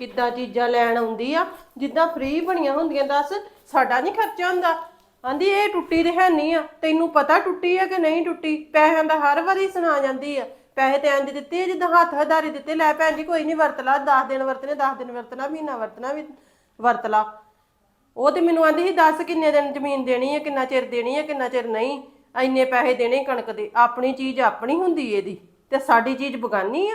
ਕਿੱਦਾਂ ਚੀਜ਼ਾਂ ਲੈਣ ਆਉਂਦੀ ਆ? ਜਿੱਦਾਂ ਫ੍ਰੀ ਬਣੀਆਂ ਹੁੰਦੀਆਂ, ਦੱਸ। ਸਾਡਾ ਨਹੀਂ ਖਰਚਾ ਹੁੰਦਾ। ਆਂਦੀ, ਇਹ ਟੁੱਟੀ ਤੇ ਹੈ ਨਹੀਂ ਆ। ਤੈਨੂੰ ਪਤਾ ਟੁੱਟੀ ਆ ਕਿ ਨਹੀਂ ਟੁੱਟੀ? ਪੈਸਿਆਂ ਦਾ ਹਰ ਵਾਰੀ ਸੁਣਾ ਜਾਂਦੀ ਆ। ਪੈਸੇ ਤੇ ਇੰਜ ਦਿੱਤੇ ਆ ਜਿੱਦਾਂ ਹੱਥ ਹਦਾਰੇ ਦਿੱਤੇ, ਲੈ ਭੈਣ ਜੀ ਕੋਈ ਨਹੀਂ ਵਰਤ ਲਾ। 10 ਦਿਨ ਵਰਤਨੇ 10 ਦਿਨ ਵਰਤਣਾ, ਮਹੀਨਾ ਵਰਤਣਾ ਵੀ ਵਰਤ ਲਾ। ਉਹ ਤੇ ਮੈਨੂੰ ਆਂਦੀ ਸੀ, ਦੱਸ ਕਿੰਨੇ ਦਿਨ ਜ਼ਮੀਨ ਦੇਣੀ ਹੈ ਕਿੰਨਾ ਚਿਰ ਦੇਣੀ ਹੈ ਕਿੰਨਾ ਚਿਰ ਨਹੀਂ। ਇੰਨੇ ਪੈਸੇ ਦੇਣੇ ਕਣਕ ਦੇ। ਆਪਣੀ ਚੀਜ਼ ਆਪਣੀ ਹੁੰਦੀ ਇਹਦੀ। ਤੇ ਸਾਡੀ ਚੀਜ਼ ਬਗਾਨੀ ਆ।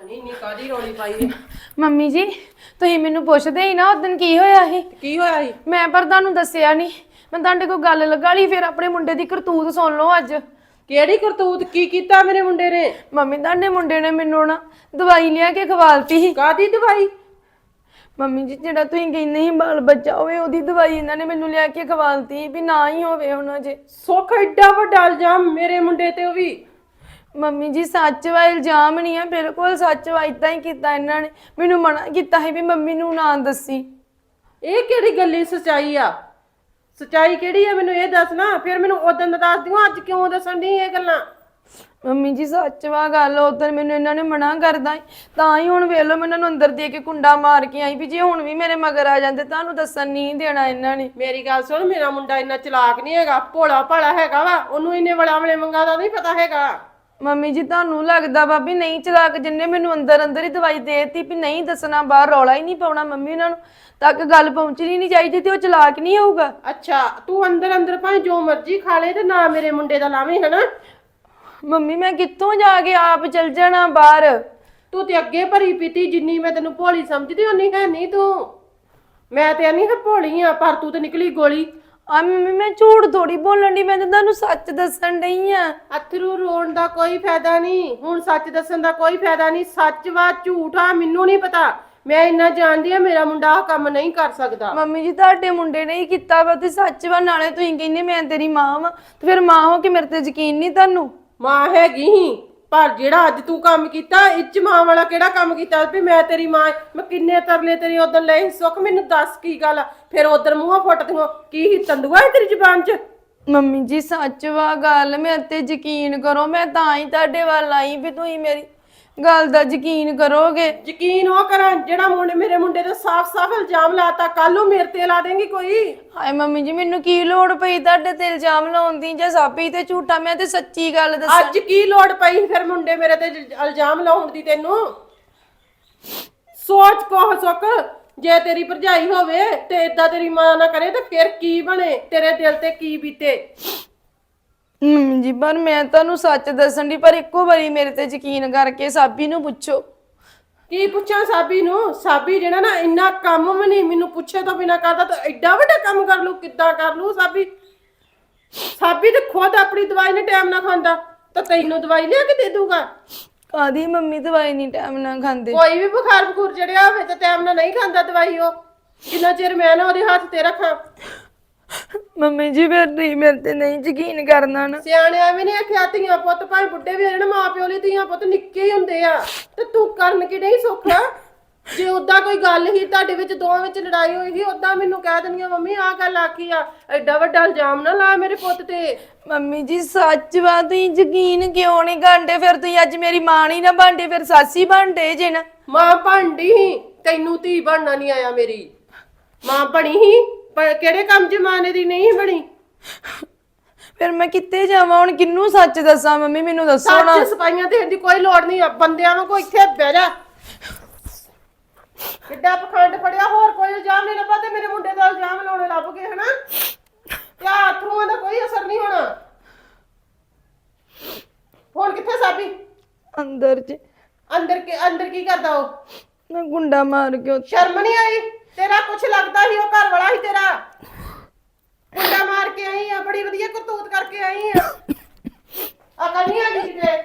ਨਹੀਂ ਨਹੀਂ ਕਾਦੀ ਰੋਲੀ ਪਾਈ ਹੈ ਮੰਮੀ ਜੀ ਤੁਸੀਂ ਮੈਨੂੰ ਪੁੱਛਦੇ ਹੀ ਨਾ ਉਦੋਂ ਕੀ ਹੋਇਆ ਸੀ? ਕੀ ਹੋਇਆ ਸੀ? ਮੈਂ ਪਰ ਤੁਹਾਨੂੰ ਦੱਸਿਆ ਨਹੀਂ ਮੈਂ ਤੁਹਾਡੇ ਕੋਲ ਗੱਲ ਲਗਾ ਲਈ ਫਿਰ ਆਪਣੇ ਮੁੰਡੇ ਦੀ ਕਰਤੂਤ ਸੁਣ ਲਓ ਅੱਜ। ਕਿਹੜੀ ਕਰਤੂਤ? ਕੀ ਕੀਤਾ ਮੇਰੇ ਮੁੰਡੇ ਨੇ? ਮੰਮੀ ਤੁਹਾਡੇ ਮੁੰਡੇ ਨੇ ਮੈਨੂੰ ਨਾ ਦਵਾਈ ਲਿਆ ਕੇ ਖਵਾਲਤੀ ਸੀ। ਕਾਦੀ ਦਵਾਈ? ਮੰਮੀ ਜੀ ਜਿਹੜਾ ਤੁਸੀਂ ਕਹਿੰਦੇ ਸੀ ਬਾਲ ਬੱਚਾ ਹੋਵੇ ਉਹਦੀ ਦਵਾਈ ਇਹਨਾਂ ਨੇ ਮੈਨੂੰ ਲਿਆ ਕੇ ਖਵਾਲਤੀ ਵੀ ਨਾ ਹੀ ਹੋਵੇ ਉਹਨਾਂ ਜੇ ਸੁੱਖ ਐਡਾ ਵੱਡਾ ਇਲਜ਼ਾਮ ਮੇਰੇ ਮੁੰਡੇ ਤੇ ਉਹ ਵੀ। ਮੰਮੀ ਜੀ ਸੱਚ ਵਾ ਇਲਜ਼ਾਮ ਨਹੀਂ ਆ ਬਿਲਕੁਲ ਸੱਚ ਵਾ ਇਦਾਂ ਹੀ ਕੀਤਾ ਇਹਨਾਂ ਨੇ। ਮੈਨੂੰ ਮਨਾ ਕੀਤਾ ਸੀ ਵੀ ਮੰਮੀ ਨੂੰ ਨਾ ਦੱਸੀ। ਇਹ ਕਿਹੜੀ ਗੱਲੀ ਸਚਾਈ ਆ? ਸਚਾਈ ਕਿਹੜੀ ਆ ਮੈਨੂੰ ਇਹ ਦੱਸ ਨਾ ਫਿਰ ਮੈਨੂੰ ਉਦੋਂ ਦਾ ਦੱਸ ਦਿਓ ਅੱਜ ਕਿਉਂ ਦੱਸਣ ਦੀ ਇਹ ਗੱਲਾਂ? ਮੰਮੀ ਜੀ ਸੱਚ ਵਾ ਗੱਲ ਉਦੋਂ ਮੈਨੂੰ ਇਹਨਾਂ ਨੇ ਮਨਾ ਕਰਦਾ ਸੀ। ਤਾਂ ਹੀ ਹੁਣ ਵੇਖ ਲਓ ਮੈਂ ਇਹਨਾਂ ਨੂੰ ਅੰਦਰ ਦੇ ਕੇ ਕੁੰਡਾ ਮਾਰ ਕੇ ਆਈ ਵੀ ਜੇ ਹੁਣ ਵੀ ਮੇਰੇ ਮਗਰ ਆ ਜਾਂਦੇ ਤੁਹਾਨੂੰ ਦੱਸਣ ਨਹੀਂ ਦੇਣਾ ਇਹਨਾਂ ਨੇ। ਮੇਰੀ ਗੱਲ ਸੁਣ ਮੇਰਾ ਮੁੰਡਾ ਇੰਨਾ ਚਲਾਕ ਨਹੀਂ ਹੈਗਾ ਭੋਲਾ ਭਾਲਾ ਹੈਗਾ ਵਾ ਉਹਨੂੰ ਇੰਨੇ ਵੜਾ ਵਲੇ ਮੰਗਾ ਦਾ ਨਹੀਂ ਪਤਾ ਹੈਗਾ। ਮੰਮੀ ਜੀ ਤੁਹਾਨੂੰ ਲੱਗਦਾ ਵੀ ਨਹੀਂ ਚਲਾਕ ਜਿੰਨੇ ਮੈਨੂੰ ਅੰਦਰ ਅੰਦਰ ਹੀ ਦਵਾਈ ਦੇਤੀ ਵੀ ਨਹੀਂ ਦੱਸਣਾ ਬਾਹਰ ਰੌਲਾ ਹੀ ਨਹੀਂ ਪਾਉਣਾ ਮੰਮੀ ਉਹਨਾਂ ਨੂੰ ਤੱਕ ਗੱਲ ਪਹੁੰਚਣੀ ਨਹੀਂ ਚਾਹੀਦੀ ਤੇ ਉਹ ਚਲਾਕ ਨਹੀਂ ਹੋਊਗਾ। ਅੱਛਾ ਤੂੰ ਅੰਦਰ ਅੰਦਰ ਭਾਵੇਂ ਜੋ ਮਰਜ਼ੀ ਖਾ ਲੈ ਤੇ ਨਾ ਮੇਰੇ ਮੁੰਡੇ ਦਾ ਲਾਵੇਂ ਹਨਾ? ਮੰਮੀ ਮੈਂ ਕਿੱਥੋਂ ਜਾ ਕੇ ਆਪ ਚਲ ਜਾਣਾ ਬਾਹਰ? ਤੂੰ ਤੇ ਅੱਗੇ ਭਰੀ ਪੀਤੀ ਜਿੰਨੀ ਮੈਂ ਤੈਨੂੰ ਭੋਲੀ ਸਮਝਦੀ ਓਨੀ ਹੈ ਨਹੀਂ ਤੂੰ। ਮੈਂ ਤੇ ਨਹੀਂ ਭੋਲੀ ਆ ਪਰ ਤੂੰ ਤੇ ਨਿਕਲੀ ਗੋਲੀ। ਆ ਮੰਮੀ ਮੈਂ ਝੂਠ ਥੋੜੀ ਬੋਲਣ ਦੀ ਮੈਂ ਤਾਂ ਤੁਹਾਨੂੰ ਸੱਚ ਦੱਸਣ ਡਈ ਆ। ਅਥਰੂ ਰੋਣ ਦਾ ਕੋਈ ਫਾਇਦਾ ਨਹੀਂ। ਹੁਣ ਸੱਚ ਦੱਸਣ ਦਾ ਕੋਈ ਫਾਇਦਾ ਨਹੀਂ। ਸੱਚ ਵਾ ਝੂਠ ਆ ਮੈਨੂੰ ਨਹੀਂ ਪਤਾ। ਮੈਂ ਇੰਨਾ ਜਾਣਦੀ ਆ ਮੇਰਾ ਮੁੰਡਾ ਆਹ ਕੰਮ ਨਹੀਂ ਕਰ ਸਕਦਾ। ਮੰਮੀ ਜੀ ਤੁਹਾਡੇ ਮੁੰਡੇ ਨੇ ਹੀ ਕੀਤਾ ਵਾ ਤੇ ਸੱਚ ਵਾ ਨਾਲੇ ਤੁਸੀਂ ਕਹਿੰਦੇ ਮੈਂ ਤੇਰੀ ਮਾਂ ਵਾਂ। ਤੇ ਫਿਰ ਮਾਂ ਹੋ ਕੇ ਮੇਰੇ ਤੇ ਯਕੀਨ ਨਹੀਂ ਤੁਹਾਨੂੰ? ਮਾਂ ਹੈਗੀ ਹੀ। ਪਰ ਜਿਹੜਾ ਅੱਜ ਤੂੰ ਕੰਮ ਕੀਤਾ ਇੱਚ ਮਾਂ ਵਾਲਾ ਕਿਹੜਾ ਕੰਮ ਕੀਤਾ? ਵੀ ਮੈਂ ਤੇਰੀ ਮਾਂ ਮੈਂ ਕਿੰਨੇ ਤਰਲੇ ਤੇਰੀ ਉਦੋਂ ਲਏ ਸੀ, ਸੁੱਖ ਮੈਨੂੰ ਦੱਸ ਕੀ ਗੱਲ ਆ? ਫਿਰ ਉਧਰ ਮੂੰਹੋਂ ਦਿਓ। ਕੀ ਹੀ ਤੰਦੂਆ ਹੈ ਤੇਰੀ ਜ਼ੁਬਾਨ 'ਚ? ਮੰਮੀ ਜੀ ਸੱਚ ਵਾ ਗੱਲ ਮੇਰੇ ਤੇ ਯਕੀਨ ਕਰੋ ਮੈਂ ਤਾਂ ਹੀ ਤੁਹਾਡੇ ਵੱਲ ਆਈ ਵੀ ਤੁਸੀਂ ਮੇਰੀ ਗੱਲ ਦਾ ਯਕੀਨ ਕਰੋਗੇ? ਯਕੀਨ ਉਹ ਕਰਾਂ ਜਿਹੜਾ ਮੁੰਡੇ ਮੇਰੇ ਮੁੰਡੇ ਤੇ ਸਾਫ਼-ਸਾਫ਼ ਇਲਜ਼ਾਮ ਲਾਤਾ ਕੱਲ ਨੂੰ ਮੇਰੇ ਤੇ ਲਾ ਦੇਂਗੀ ਕੋਈ? ਹਾਏ ਮੰਮੀ ਜੀ ਮੈਨੂੰ ਕੀ ਲੋੜ ਪਈ ਤੁਹਾਡੇ ਤੇ ਇਲਜ਼ਾਮ ਲਾਉਣ ਦੀ? ਜੇ ਸਾਬੀ ਤੇ ਝੂਠਾ ਮੈਂ ਤੇ ਸੱਚੀ ਗੱਲ ਦੱਸਾਂ। ਅੱਜ ਕੀ ਲੋੜ ਪਈ ਫਿਰ ਮੁੰਡੇ ਮੇਰੇ ਤੇ ਇਲ- ਇਲਜ਼ਾਮ ਲਾਉਣ ਦੀ ਤੈਨੂੰ? ਸੋਚ ਕੋ ਸੁੱਕ ਜੇ ਤੇਰੀ ਭਰਜਾਈ ਹੋਵੇ ਤੇ ਇਦਾਂ ਤੇਰੀ ਮਾਂ ਨਾ ਕਰੇ ਤੇ ਫਿਰ ਕੀ ਬਣੇ? ਤੇਰੇ ਦਿਲ ਤੇ ਕੀ ਬੀਤੇ? ਜੀ ਪਰ ਮੈਂ ਤੁਹਾਨੂੰ ਸੱਚ ਦੱਸਣ ਦੀ ਪਰ ਇੱਕੋ ਵਾਰੀ ਮੇਰੇ ਤੇ ਯਕੀਨ ਕਰਕੇ ਸਾਬੀ ਨੂੰ ਪੁੱਛੋ। ਕੀ ਪੁੱਛਾਂ ਸਾਬੀ ਨੂੰ? ਸਾਬੀ ਜਿਹੜਾ ਨਾ ਇੰਨਾ ਕੰਮ ਵੀ ਨਹੀਂ ਮੈਨੂੰ ਪੁੱਛੇ ਤੋਂ ਬਿਨਾ ਕਰਦਾ ਤਾਂ ਐਡਾ ਵੱਡਾ ਕੰਮ ਕਰ ਲੂ ਕਿੱਦਾਂ ਕਰ ਲੂ ਸਾਬੀ? ਸਾਬੀ ਤੇ ਖੁਦ ਆਪਣੀ ਦਵਾਈ ਨੇ ਟਾਈਮ ਨਾ ਖਾਂਦਾ ਤਾਂ ਤੈਨੂੰ ਦਵਾਈ ਲਿਆ ਕੇ ਦੇ ਦੂਗਾ ਕਾਦੀ ਮੰਮੀ ਦਵਾਈ ਨਹੀਂ ਟਾਈਮ ਨਾਲ ਖਾਂਦੇ? ਕੋਈ ਵੀ ਬੁਖਾਰ ਬਖੂਰ ਚੜਿਆ ਹੋਵੇ ਤਾਂ ਟਾਈਮ ਨਾਲ ਨਹੀਂ ਖਾਂਦਾ ਦਵਾਈ ਉਹ। ਜਿੰਨਾ ਚਿਰ ਮੈਂ ਨਾ ਉਹਦੇ ਹੱਥ ਤੇ ਰੱਖਾਂ। ਮੰਮੀ ਜੀ ਫਿਰ ਤੁਸੀਂ ਮੇਰੇ ਤੇ ਨਹੀਂ ਯਕੀਨ ਕਰਨਾ ਨਾ। ਸਿਆਣਿਆਂ ਵੀ ਨਹੀਂ ਆਖਿਆ ਧੀਆਂ ਪੁੱਤ ਭਾਵੇਂ ਬੁੱਢੇ ਵੀ ਮਾਂ ਪਿਓ ਲਈ ਧੀਆਂ ਪੁੱਤ ਨਿੱਕੇ ਹੀ ਹੁੰਦੇ ਆ। ਤੇ ਤੂੰ ਕਰਨ ਕਿ ਨਹੀਂ ਸੁੱਖ ਜੇ ਉਦਾਂ ਕੋਈ ਗੱਲ ਹੀ ਤੁਹਾਡੇ ਵਿੱਚ ਦੋਵਾਂ ਵਿੱਚ ਲੜਾਈ ਹੋਈ ਸੀ ਉਦਾਂ ਮੈਨੂੰ ਕਹਿ ਦਿੰਦੀਆਂ ਮੰਮੀ ਆਹ ਗੱਲ ਆਖੀ ਆ ਐਡਾ ਵੱਡਾ ਇਲਜ਼ਾਮ ਨਾ ਲਾ ਮੇਰੇ ਪੁੱਤ ਤੇ। ਮੰਮੀ ਜੀ ਸੱਚ ਵਾ ਤੁਸੀਂ ਯਕੀਨ ਕਿਉਂ ਨਹੀਂ ਕਰਦੇ? ਫਿਰ ਤੁਸੀਂ ਅੱਜ ਮੇਰੀ ਮਾਂ ਨਹੀਂ ਨਾ ਬਣਦੇ ਫਿਰ ਸਾਸੀ ਬਣਦੇ ਜੇ ਨਾ। ਮਾਂ ਸੀ ਤੈਨੂੰ ਧੀ ਬਣਨਾ ਨਹੀਂ ਆਇਆ ਮੇਰੀ। ਮਾਂ ਬਣੀ ਸੀ ਪਰ ਕਿਹੜੇ ਕੰਮ 'ਚ ਮਾਂ ਨੇ ਦੀ ਨਹੀਂ ਬਣੀ? ਫਿਰ ਮੈਂ ਕਿੱਥੇ ਜਾਵਾਂ? ਹੁਣ ਕਿੰਨੂੰ ਸੱਚ ਦੱਸਾਂ? ਮੰਮੀ ਮੈਨੂੰ ਦੱਸੋ ਨਾ। ਸੱਚ ਸਪਾਈਆਂ ਦੇਣ ਦੀ ਕੋਈ ਲੋੜ ਨਹੀਂ ਆ। ਬੰਦਿਆਂ ਨੂੰ ਕੋਈ ਇੱਥੇ ਬਹਿ ਜਾ। ਕਿੱਡਾ ਪਖੰਡ ਫੜਿਆ ਹੋਰ ਕੋਈ ਇਲਜ਼ਾਮ ਨਹੀਂ ਲੱਭਾ ਤੇ ਮੇਰੇ ਮੁੰਡੇ ਦਾ ਇਲਜ਼ਾਮ ਲਾਉਣੇ ਲੱਭ ਗਏ ਹਨਾ? ਆਹ ਅਥਰੂਆਂ ਦਾ ਕੋਈ ਅਸਰ ਨਹੀਂ ਹੋਣਾ। ਹੁਣ ਕਿੱਥੇ ਸਾਬੀ? ਅੰਦਰ ਚ। ਅੰਦਰ ਕੇ ਅੰਦਰ ਕੀ ਕਰਦਾ ਉਹ? ਮੈਂ ਗੁੰਡਾ ਮਾਰ ਕੇ ਉੱਥੇ ਸ਼ਰਮ ਨਹੀਂ ਆਈ? ਤੇਰਾ ਕੁਛ ਲੱਗਦਾ ਸੀ, ਉਹ ਘਰ ਵਾਲਾ ਸੀ ਤੇਰਾ। ਕੁੰਡਾ ਮਾਰ ਕੇ ਆਈ ਆ, ਬੜੀ ਵਧੀਆ ਕਰਤੂਤ ਕਰਕੇ ਆਈ ਆ। ਅਕਲ ਨਹੀਂ ਆ ਗਈ ਤੇ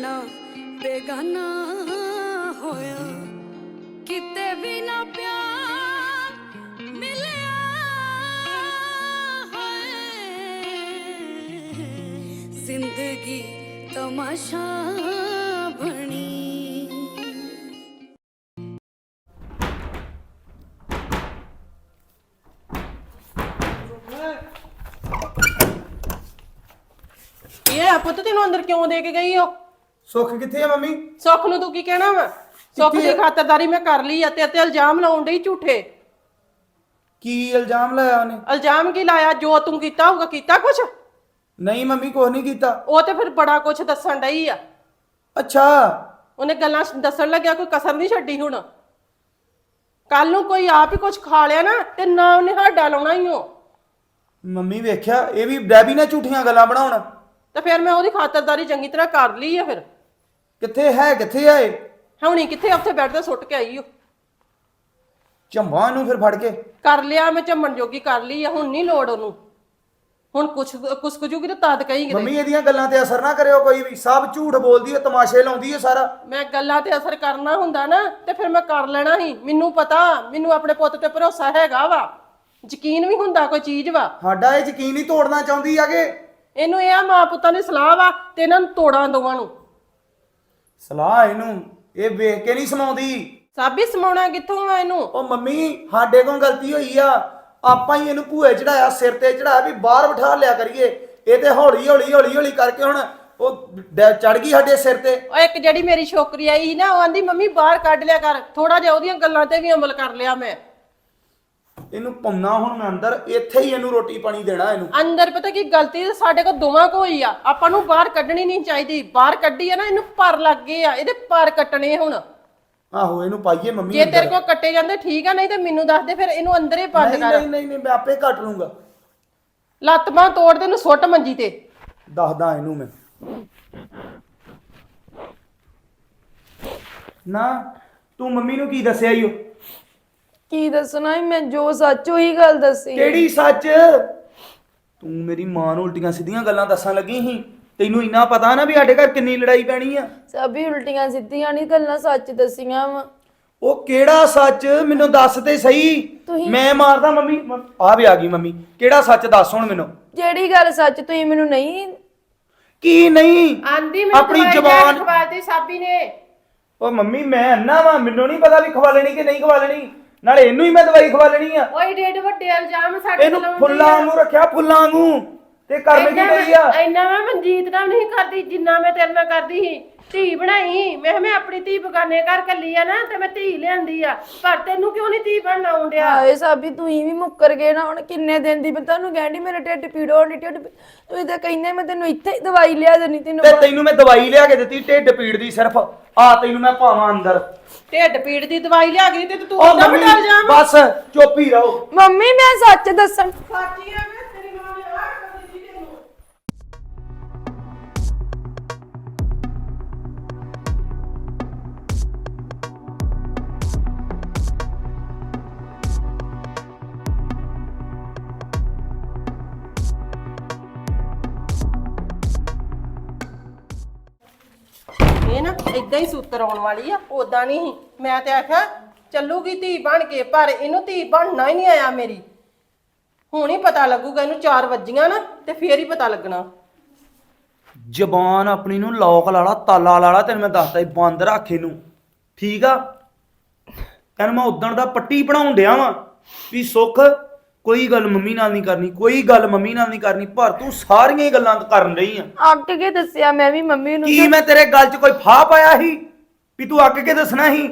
ਆਪਣਾ ਬੇਗਾਨਾ ਹੋਇਆ। ਕਿਤੇ ਵੀ ਨਾ ਪਿਆਰ ਮਿਲਿਆ ਹੋਏ। ਜ਼ਿੰਦਗੀ ਤਮਾਸ਼ਾ ਬਣੀ। ਇਹ ਆ ਤੈਨੂੰ ਅੰਦਰ ਕਿਉਂ ਦੇ ਕੇ ਗਈ ਉਹ ਸੁੱਖ ਕਿੱਥੇ ਆ ਮੰਮੀ? ਸੁੱਖ ਨੂੰ ਤੂੰ ਕੀ ਕਹਿਣਾ ਵਾ? ਸੁੱਖ ਦੀ ਖਾਤਰਦਾਰੀ ਮੈਂ ਕਰ ਲਈ ਆ ਤੇ ਇਲਜ਼ਾਮ ਲਾਉਣ ਡਈ ਝੂਠੇ। ਕੀ ਇਲਜ਼ਾਮ ਲਾਇਆ ਉਹਨੇ? ਇਲਜ਼ਾਮ ਕੀ ਲਾਇਆ? ਜੋ ਤੂੰ ਕੀਤਾ ਹੋਊਗਾ ਕੀਤਾ ਕੁਛ? ਨਹੀਂ ਮੰਮੀ ਕੁਛ ਨਹੀਂ ਕੀਤਾ। ਉਹ ਤੇ ਫਿਰ ਬੜਾ ਕੁਛ ਦੱਸਣ ਡਈ ਆ। ਅੱਛਾ। ਉਹਨੇ ਗੱਲਾਂ ਦੱਸਣ ਲੱਗਿਆ ਕੋਈ ਕਸਰ ਨਹੀਂ ਛੱਡੀ ਹੁਣ। ਕੱਲ ਨੂੰ ਕੋਈ ਆਪ ਹੀ ਕੁਛ ਖਾ ਲਿਆ ਨਾ ਤੇ ਨਾ ਉਹਨੇ ਸਾਡਾ ਲਾਉਣਾ ਹੀ ਹੋ ਮੰਮੀ ਵੇਖਿਆ ਇਹ ਵੀ ਡੈਬੀ ਨੇ ਝੂਠੀਆਂ ਗੱਲਾਂ ਬਣਾਉਣ। ਤੇ ਫਿਰ ਮੈਂ ਉਹਦੀ ਖਾਤਰਦਾਰੀ ਚੰਗੀ ਤਰ੍ਹਾਂ ਕਰ ਲਈ ਆ ਫਿਰ। ਕਿੱਥੇ ਹੈ ਕਿੱਥੇ ਆਏ? ਹੁਣੀ ਕਿੱਥੇ ਉੱਥੇ ਬੈਠ ਤੇ ਸੁੱਟ ਕੇ ਆਈ ਓ। ਝੰਬਾ ਨੂੰ ਫਿਰ ਫੜ ਕੇ। ਕਰ ਲਿਆ ਮੈਂ ਝੰਮਣ ਜੋਗੀ ਕਰ ਲਈ ਆ ਹੁਣ ਨਹੀਂ ਲੋੜ ਉਹਨੂੰ। ਹੁਣ ਕੁਛ ਕੁਛ ਕੁਜੂਗੀ ਤਾਂ ਤਦ ਕਹੀ ਕਿਤੇ। ਮੰਮੀ ਇਹਦੀਆਂ ਗੱਲਾਂ ਤੇ ਅਸਰ ਨਾ ਕਰਿਓ ਕੋਈ ਵੀ। ਸਭ ਝੂਠ ਬੋਲਦੀ ਹੈ ਤਮਾਸ਼ੇ ਲਾਉਂਦੀ ਹੈ ਸਾਰਾ। ਮੈਂ ਗੱਲਾਂ ਤੇ ਅਸਰ ਕਰਨਾ ਹੁੰਦਾ ਨਾ ਤੇ ਫਿਰ ਮੈਂ ਕਰ ਲੈਣਾ ਸੀ ਮੈਨੂੰ ਪਤਾ ਮੈਨੂੰ ਆਪਣੇ ਪੁੱਤ ਤੇ ਭਰੋਸਾ ਹੈਗਾ ਵਾ। ਯਕੀਨ ਵੀ ਹੁੰਦਾ ਕੋਈ ਚੀਜ਼ ਵਾ। ਸਾਡਾ ਇਹ ਯਕੀਨ ਹੀ ਤੋੜਨਾ ਚਾਹੁੰਦੀ ਆਗੇ ਇਹਨੂੰ ਇਹ ਆ ਮਾਂ ਪੁੱਤਾਂ ਦੀ ਸਲਾਹ ਵਾ ਤੇ ਇਹਨਾਂ ਨੂੰ ਤੋੜਾਂ ਦੋਵਾਂ ਨੂੰ। ਸਲਾਹ ਇਹਨੂੰ। ਇਹ ਵੇਖ ਕੇ ਨਹੀਂ ਸਮਾਉਂਦੀ। ਸਾਬੀ ਸਮਾਉਣਾ ਕਿੱਥੋਂ ਆ ਇਹਨੂੰ? ਉਹ ਮੰਮੀ ਸਾਡੇ ਕੋਲ ਗਲਤੀ ਹੋਈ ਆ। ਆਪਾਂ ਹੀ ਇਹਨੂੰ ਭੂਏ ਚੜਾਇਆ ਸਿਰ ਤੇ ਚੜਾਇਆ ਵੀ ਬਾਹਰ ਬਿਠਾ ਲਿਆ ਕਰੀਏ। ਇਹ ਤੇ ਹੌਲੀ ਹੌਲੀ ਹੌਲੀ ਹੌਲੀ ਕਰਕੇ ਹੁਣ ਉਹ ਚੜ ਗਈ ਸਾਡੇ ਸਿਰ ਤੇ। ਉਹ ਇੱਕ ਜਿਹੜੀ ਮੇਰੀ ਛੋਕਰੀ ਆਈ ਸੀ ਨਾ ਉਹ ਆਂਦੀ ਮੰਮੀ ਬਾਹਰ ਕੱਢ ਲਿਆ ਕਰ। ਥੋੜਾ ਜਿਹਾ ਉਹਦੀਆਂ ਗੱਲਾਂ ਤੇ ਵੀ ਅਮਲ ਕਰ ਲਿਆ ਮੈਂ। ਇਹਨੂੰ ਪਾਉਣਾ ਹੁਣ ਮੈਂ ਅੰਦਰ ਇੱਥੇ ਹੀ ਇਹਨੂੰ ਰੋਟੀ ਪਾਣੀ ਦੇਣਾ ਇਹਨੂੰ। ਅੰਦਰ ਪਤਾ ਕੀ ਗਲਤੀ ਤਾਂ ਸਾਡੇ ਕੋਲ ਦੋਵਾਂ ਕੋ ਹੋਈ ਆ। ਆਪਾਂ ਨੂੰ ਬਾਹਰ ਕੱਢਣੀ ਨਹੀਂ ਚਾਹੀਦੀ। ਬਾਹਰ ਕੱਢੀ ਆ ਨਾ ਇਹਨੂੰ ਪਰ ਲੱਗ ਗਏ ਆ। ਇਹਦੇ ਪਰ ਕੱਟਣੇ ਹੁਣ। ਆਹੋ ਇਹਨੂੰ ਪਾਈਏ ਮੰਮੀ ਜੇ ਅੰਦਰ। ਤੇਰੇ ਕੋਲ ਕੱਟੇ ਜਾਂਦੇ ਠੀਕ ਆ ਨਹੀਂ ਤੇ ਮੈਨੂੰ ਦੱਸ ਦੇ ਫਿਰ ਇਹਨੂੰ ਅੰਦਰ ਹੀ ਬੰਦ ਨਹੀਂ ਕਰ। ਨਹੀਂ ਨਹੀਂ ਨਹੀਂ ਮੈਂ ਆਪੇ ਕੱਟ ਲੂੰਗਾ। ਲੱਤ ਬਾਂਹ ਤੋੜ ਦੇ ਇਹਨੂੰ ਸੁੱਟ ਮੰਜੀ ਤੇ। ਦੱਸਦਾ ਇਹਨੂੰ ਮੈਂ। ਨਾ ਤੂੰ ਮੰਮੀ ਨੂੰ ਕੀ ਦੱਸਿਆ ਈ ਓ? ਕੀ ਦੱਸਣਾ ਸੀ ਮੈਂ ਜੋ ਸੱਚ ਉਹੀ ਗੱਲ ਦੱਸੀ ਕਿਹੜੀ ਸੱਚ? ਤੂੰ ਮੇਰੀ ਮਾਂ ਨੂੰ ਉਲਟੀਆਂ ਸਿੱਧੀਆਂ ਗੱਲਾਂ ਦੱਸਣ ਲੱਗੀ ਸੀ। ਤੈਨੂੰ ਇੰਨਾ ਪਤਾ ਨਾ ਵੀ ਸਾਡੇ ਘਰ ਕਿੰਨੀ ਲੜਾਈ ਪੈਣੀ ਆ। ਸਭੀ ਉਲਟੀਆਂ ਸਿੱਧੀਆਂ ਨਹੀਂ ਗੱਲਾਂ ਸੱਚ ਦੱਸੀਆਂ ਵਾ। ਉਹ ਕਿਹੜਾ ਸੱਚ? ਮੈਨੂੰ ਦੱਸ ਤੇ ਸਹੀ। ਤੁਸੀਂ- ਮੈਂ ਮਾਰਦਾ ਮੰਮੀ। ਆ ਵੀ ਆ ਗਈ ਮੰਮੀ। ਕਿਹੜਾ ਸੱਚ ਦੱਸ ਹੁਣ ਮੈਨੂੰ? ਜਿਹੜੀ ਗੱਲ ਸੱਚ ਤੁਸੀਂ ਮੈਨੂੰ ਨਹੀਂ ਕੀ ਨਹੀਂ? ਆਂਦੀ ਆਪਣੀ ਜ਼ਬਾਨ ਖਵਾਤੀ ਸਾਬੀ ਨੇ। ਉਹ ਮੰਮੀ ਮੈਂ ਅੰਨਾ ਵਾਂ। ਮੈਨੂੰ ਨਹੀਂ ਪਤਾ ਵੀ ਖਵਾ ਲੈਣੀ ਕਿ ਨਹੀਂ ਖਵਾ ਲੈਣੀ ਨਾਲੇ ਇਹਨੂੰ ਹੀ ਮੈਂ ਦਵਾਈ ਖਵਾ ਲੈਣੀ ਆ। ਓਏ ਡੇਢ ਵੱਡੇ ਇਲਜ਼ਾਮ ਸਾਡੇ ਇਹਨੂੰ ਫੁੱਲਾਂ ਨੂੰ ਰੱਖਿਆ ਫੁੱਲਾਂ ਨੂੰ ਤੇ ਕਰਨ ਕੀ ਲਈ ਆ? ਇੰਨਾ ਮੈਂ ਮਨਜੀਤ ਨਾਲ ਨਹੀਂ ਕਰਦੀ ਜਿੰਨਾ ਮੈਂ ਤੇਰੇ ਨਾਲ ਕਰਦੀ ਸੀ। ਧੀ ਬਣਾਈ। ਮੈਂ ਕਿਹਾ ਮੈਂ ਆਪਣੀ ਧੀ ਬਗਾਨੇ ਘਰ ਕੱਲੀ ਆ ਨਾ ਤੇ ਮੈਂ ਧੀ ਲਿਆਂਦੀ ਆ। ਪਰ ਤੈਨੂੰ ਕਿਉਂ ਨਹੀਂ ਧੀ ਬਣਨਾ ਆਉਂਦਿਆ? ਹਾਏ ਸਾਬੀ ਤੁਸੀਂ ਵੀ ਮੁੱਕਰ ਗਏ ਨਾ। ਹੁਣ ਕਿੰਨੇ ਦਿਨ ਦੀ ਮੈਂ ਤੁਹਾਨੂੰ ਕਹਿੰਦੀ ਮੇਰੇ ਢਿੱਡ ਪੀੜ ਹੋਣੀ ਢਿੱਡ। ਤੁਸੀਂ ਤਾਂ ਕਹਿੰਦੇ ਮੈਂ ਤੈਨੂੰ ਇੱਥੇ ਹੀ ਦਵਾਈ ਲਿਆ ਦੇਣੀ ਤੈਨੂੰ ਤੇ ਤੈਨੂੰ ਮੈਂ ਦਵਾਈ ਲਿਆ ਕੇ ਦਿੱਤੀ ਢਿੱਡ ਪੀੜ ਦੀ ਸਿਰਫ। ਆ ਤੈਨੂੰ ਮੈਂ ਪਾਵਾਂ ਅੰਦਰ। ਢਿੱਡ ਪੀੜ ਦੀ ਦਵਾਈ ਲਿਆ ਗਈ ਤੇ ਤੂੰ ਉਹ ਉਹਦਾ ਮੰਮੀ ਬਟਾ ਜਾਮ ਬਸ ਚੁੱਪ ਹੀ ਰਹੋ। ਮੰਮੀ ਮੈਂ ਸੱਚ ਦੱਸਣ ਸਾਚੀ ਆ। ਇਦਾਂ ਹੀ ਸੂਤਰ ਆਉਣ ਵਾਲੀ ਆ ਉਦਾਂ ਨਹੀਂ ਮੈਂ ਤੇ ਆਖਿਆ, ਚੱਲੂਗੀ ਧੀ ਬਣ ਕੇ, ਪਰ ਇਹਨੂੰ ਧੀ ਬਣਨਾ ਹੀ ਨਹੀਂ ਆਇਆ ਮੇਰੀ। ਹੁਣ ਹੀ ਪਤਾ ਲੱਗੂਗਾ, ਇਹਨੂੰ 4 ਵੱਜੀਆਂ ਨਾ, ਤੇ ਫੇਰ ਹੀ ਪਤਾ ਲੱਗਣਾ। ਜ਼ਬਾਨ ਆਪਣੀ ਨੂੰ ਲੌਕ ਲਾਲਾ ਤਾਲਾ ਲਾਲਾ ਤੈਨੂੰ ਮੈਂ ਦੱਸਦਾ ਬੰਦ ਰੱਖ ਇਹਨੂੰ। ਠੀਕ ਆ? ਤੈਨੂੰ ਮੈਂ ਉਦਣ ਦਾ ਪੱਟੀ ਬਣਾਉਣ ਡਿਆ ਵਾਂ, ਵੀ ਸੁੱਖ ਕੋਈ ਗੱਲ ਮੰਮੀ ਨਾਲ ਨਹੀਂ ਕਰਨੀ ਕੋਈ ਗੱਲ ਮੰਮੀ ਨਾਲ ਨਹੀਂ ਕਰਨੀ ਪਰ ਤੂੰ ਸਾਰੀਆਂ ਹੀ ਗੱਲਾਂ ਕਰਨ ਰਹੀ ਆ। ਅੱਕ ਕੇ ਦੱਸਿਆ ਮੈਂ ਵੀ ਮੰਮੀ ਨੂੰ ਕੀ ਮੈਂ ਤੇਰੇ ਗੱਲ 'ਚ ਕੋਈ ਫਾਹ ਪਾਇਆ ਸੀ? ਵੀ ਤੂੰ ਅੱਕ ਕੇ ਦੱਸਣਾ ਸੀ?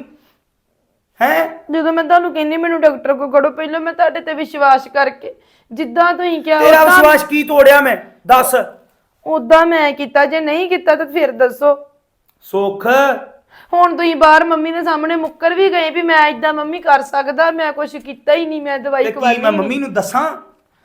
ਹੈ? ਜਦੋਂ ਮੈਂ ਤੁਹਾਨੂੰ ਕਹਿੰਦੀ ਮੈਨੂੰ ਡਾਕਟਰ ਕੋਲ ਖੜੋ ਪਹਿਲਾਂ ਮੈਂ ਤੁਹਾਡੇ ਤੇ ਵਿਸ਼ਵਾਸ ਕਰਕੇ ਜਿੱਦਾਂ ਤੁਸੀਂ ਕਿਹਾ ਤੇਰਾ ਉਦਾਂ- ਵਿਸ਼ਵਾਸ ਕੀ ਤੋੜਿਆ ਮੈਂ? ਦੱਸ। ਉਦਾਂ ਮੈਂ ਕੀਤਾ ਜੇ ਨਹੀਂ ਕੀਤਾ ਤਾਂ ਫਿਰ ਦੱਸੋ। ਸੁੱਖ। ਹੁਣ ਤੁਸੀਂ ਬਾਹਰ ਮੰਮੀ ਦੇ ਸਾਹਮਣੇ ਮੁੱਕਰ ਵੀ ਗਏ ਵੀ ਮੈਂ ਇਦਾਂ ਮੰਮੀ ਕਰ ਸਕਦਾ ਮੈਂ ਕੁਝ ਕੀਤਾ ਹੀ ਨਹੀਂ ਮੈਂ ਤੇ ਦਵਾਈ ਕੀ ਖਵਾਈ ਮੈਂ ਮੰਮੀ ਨੂੰ ਦੱਸਾਂ?